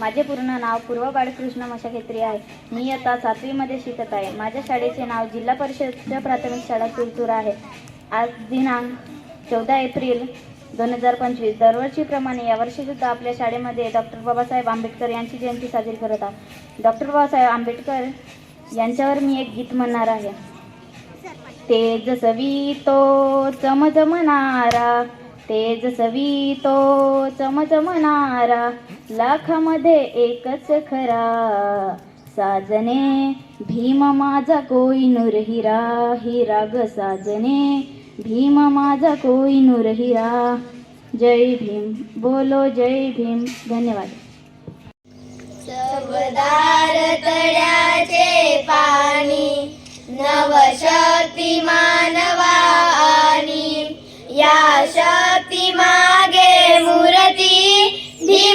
माझे पूर्ण नाव पूर्व बाळकृष्ण मशाखेत्री आहे. मी आता सातवीमध्ये शिकत आहे. माझ्या शाळेचे नाव जिल्हा परिषदच्या प्राथमिक शाळा चुरचूर आहे. आज दिनांक चौदा एप्रिल दोन हजार पंचवीस. दरवर्षीप्रमाणे यावर्षीसुद्धा आपल्या शाळेमध्ये डॉक्टर बाबासाहेब आंबेडकर यांची जयंती साजरी करत आहोत. डॉक्टर बाबासाहेब आंबेडकर यांच्यावर मी एक गीत म्हणणार आहे. तेजस्वी तो चमचमणारा तेजस्वी तो चमचमणारा लाखामध्ये एकच खरा. साजने भीम माझा कोईनूर हिरा. हिरा ग साजने भीम माझा कोईनूर हिरा. जय भीम बोलो जय भीम. धन्यवाद. सबदार तळ्याचे पाणी नवशक्ती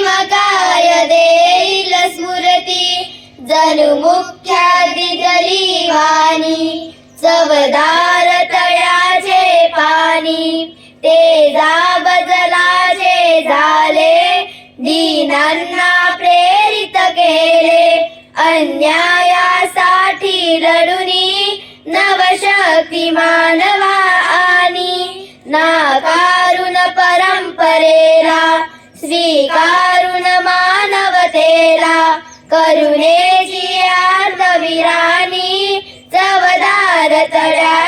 काय देईल स्मृती जणू मुख्यादी गरीवानी चवदार तळ्याचे पाणी ते जाबजलाचे झाले दीनांना प्रेरित केले अन्यायासाठी लढुनी नवशक्ती मानवा आणि नाकारुण परंपरेला करुण मानवतेला करुणेची आर्दविराणी चवदार तड्या